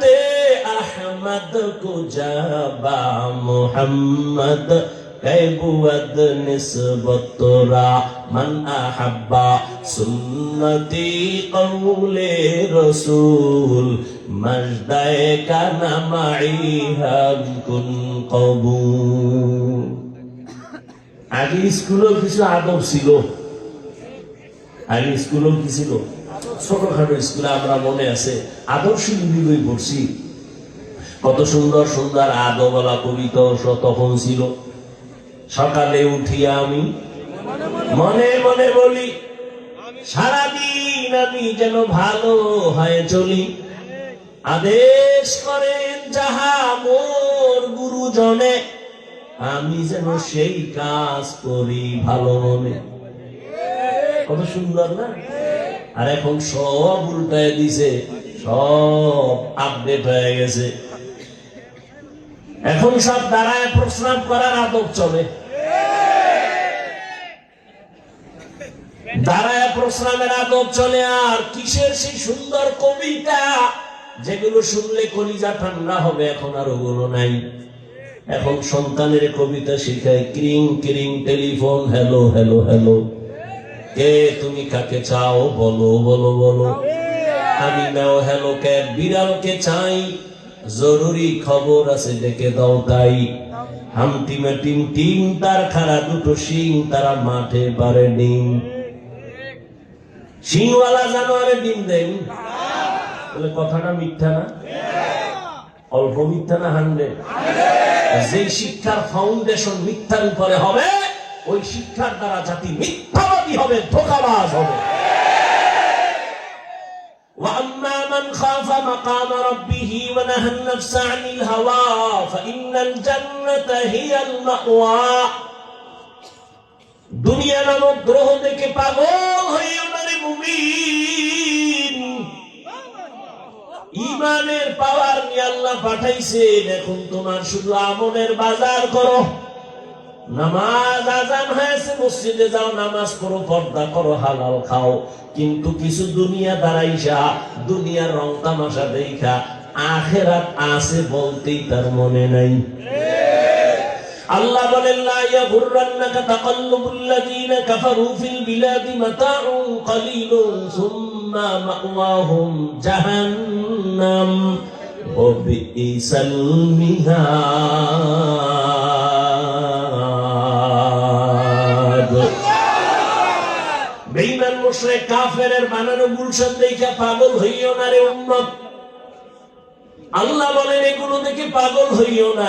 দে আহমদ কু যাবা মোহাম্মদ কেবুয় নিসবতরা মন আহব্বা সুন্নতি কৌলে রসুল মজদায় কানি হাম কবু আগে স্কুলও কিছু আদব ছিল আগে স্কুলও কি ছিল ছোটখাটো স্কুলে আমরা মনে আছে আদর্শ বই পড়ছি কত সুন্দর সুন্দর আদবলা কবিতা তখন ছিল। সকালে উঠিয়া আমি, মনে মনে বলি, সারাদিন আমি যেন ভালো হয়ে চলি। আদেশ করেন যাহা মোর গুরুজনে, আমি যেন সেই কাজ করি ভালো মনে। কত সুন্দর না? আর এখন সব উল্টায় দিছে, সব আপডেট হয়ে গেছে। এখন সব দাঁড়ায় প্রস্রাব করার আদব চলে। দাঁড়ায় প্রস্রাবের আদব চলে, আর কিসের সেই সুন্দর কবিতা? যেগুলো শুনলে কলিজা ঠান্ডা হবে, এখন আর ওগুলো নাই। এখন সন্তানের কবিতা শিখায়, ক্রিং ক্রিং, টেলিফোন, হ্যালো হ্যালো হ্যালো। কে তুমি কাকে চাও, বলো বলো বলো। আমি নাও হ্যালো ক্যাট বিড়ালকে চাই। জরুরি খবর আছে, ডেকে দাও তাই। টিম তার খারা দুটো তারা মাঠে পারে জানোয়ারে ডিম দেন। বলে, কথাটা মিথ্যা না? অল্প মিথ্যা না হান্ড্রেড যে শিক্ষার ফাউন্ডেশন মিথ্যার উপরে হবে ওই শিক্ষার দ্বারা জাতি মিথ্যাবাদী হবে ধোকাবাজ হবে وأما من خاف مقام ربه ونهى النفس عن الهوى فإن الجنة هي المأوى দুনিয়া নামক গ্রহ দেখে পাগল হয়ে ওনারে মুমিন ইমানের পাওয়ার নিয়ে আল্লাহ পাঠাইছেন এখন তোমার শুধু আমলের বাজার করো নামাজ আজান হয়েছে, মসজিদে যাও, নামাজ করো পর্দা করো, হালাল খাও। কিন্তু কিছু দুনিয়া দাঁড়াইসা, দুনিয়ার রং তামাশা দেখা, আখেরাত আছে বলতেই তার মনে নাই। আল্লাহ বলেন, লা ইয়াগুররান্নাকা তাকাল্লুবুল্লাযীনা কাফারু ফিল বিলাদি মাতাউন কালীলুন, সুম্মা মাওয়াহুম জাহান্নাম ওয়া বিইসাল মিহাদ। বেঈমান কাফের বানানো গুলশান দেখা পাগল হইও না রে উন্নত আল্লাহ বলেন এগুলো দেখে পাগল হইও না।